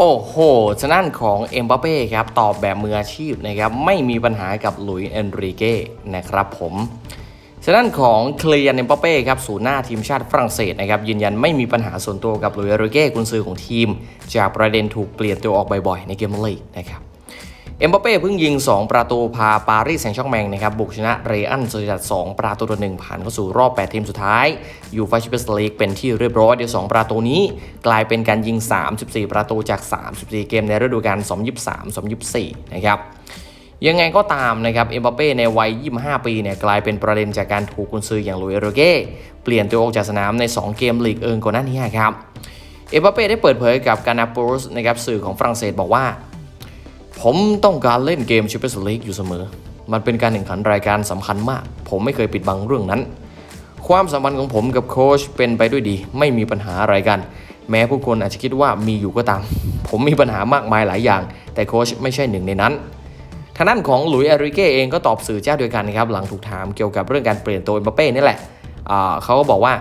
โอ้โหฉนั่นของเอ็มบัปเป้ครับ ตอบแบบมืออาชีพนะครับ ไม่มีปัญหากับหลุยส์เอนริเก้นะครับผมฉนั่นของเคลียนเอ็มบัปเป้ครับศูนย์หน้าทีมชาติฝรั่งเศสนะครับ ยืนยันไม่มีปัญหาส่วนตัวกับหลุยส์เอนริเก้กุนซือของทีม จากประเด็นถูกเปลี่ยนตัวออกบ่อยๆ ในเกมลีกนะครับ เอ็มบัปเป้เพิ่งยิง 2 ประตูพาปารีสแซงต์แชร์กแมงนะครับบุกชนะเรอัลโซซิดาด2ประตูต่อหนึ่งผ่านเข้าสู่รอบ 8 ทีมสุดท้ายยูฟ่าแชมเปี้ยนส์ลีกเป็นที่เรียบร้อยเดี๋ยว 2 ประตูนี้ กลายเป็นการยิง 34 ประตูจาก 34 เกมในฤดูกาล2023-2024 นะครับยังไงก็ตามนะครับ เอ็มบัปเป้ในวัย 25 ปีเนี่ยกลายเป็นประเด็นจากการถูกกุนซืออย่างลุยเอโรเก้เปลี่ยนตัวออกจากสนามใน 2 เกมลีกเอิงก่อนหน้านี้ครับเอ็มบัปเป้ได้เปิดเผยกับกานาปูสนะครับสื่อของฝรั่งเศสบอกว่า ผมต้องการเล่นเกมแชมเปี้ยนส์ลีกอยู่เสมอ มันเป็นการแข่งขันรายการสำคัญมาก ผมไม่เคยปิดบังเรื่องนั้น ความสัมพันธ์ของผมกับโค้ชเป็นไปด้วยดี ไม่มีปัญหาอะไรกัน แม้ผู้คนอาจจะคิดว่ามีอยู่ก็ตาม ผมมีปัญหามากมายหลายอย่าง แต่โค้ชไม่ใช่หนึ่งในนั้นทางด้านของหลุยส์แอริเก้เองก็ตอบสื่อเจ้าเดียวกันนะครับหลังถูกถามเกี่ยวกับเรื่องการเปลี่ยนตัวเอ็มบัปเป้นี่แหละเขาก็บอกว่า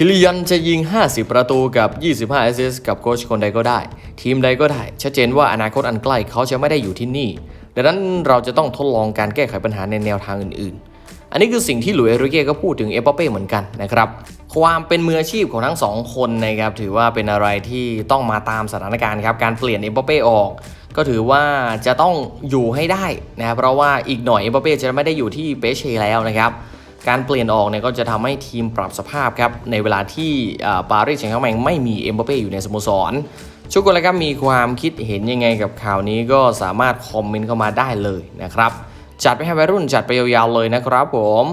คิริยันจะยิง 50 ประตูกับ 25 แอสซิสต์กับโค้ชคนใดก็ได้ ทีมใดก็ได้ ชัดเจนว่าอนาคตอันใกล้เขาจะไม่ได้อยู่ที่นี่ ดังนั้นเราจะต้องทดลองการแก้ไขปัญหาในแนวทางอื่นๆ อันนี้คือสิ่งที่หลุยส์เอริเก้ก็พูดถึงเอปเป้เหมือนกันนะครับความเป็นมืออาชีพของทั้งสองคนนะครับถือว่าเป็นอะไรที่ต้องมาตามสถานการณ์ครับการเปลี่ยนเอปเป้ออกก็ถือว่าจะต้องอยู่ให้ได้นะครับเพราะว่าอีกหน่อยเอปเป้จะไม่ได้อยู่ที่เปเช่แล้วนะครับ การเปลี่ยนออกเนี่ยก็จะทำให้ทีมปรับสภาพครับ ในเวลาที่ปารีสแซงต์แชร์แมงไม่มีเอ็มบัปเป้อยู่ในสโมสรทุกคนเลยครับมีความคิดเห็นยังไงกับข่าวนี้ก็สามารถคอมเมนต์เข้ามาได้เลยนะครับ จัดไปให้วัยรุ่นจัดไปยาวๆเลยนะครับผม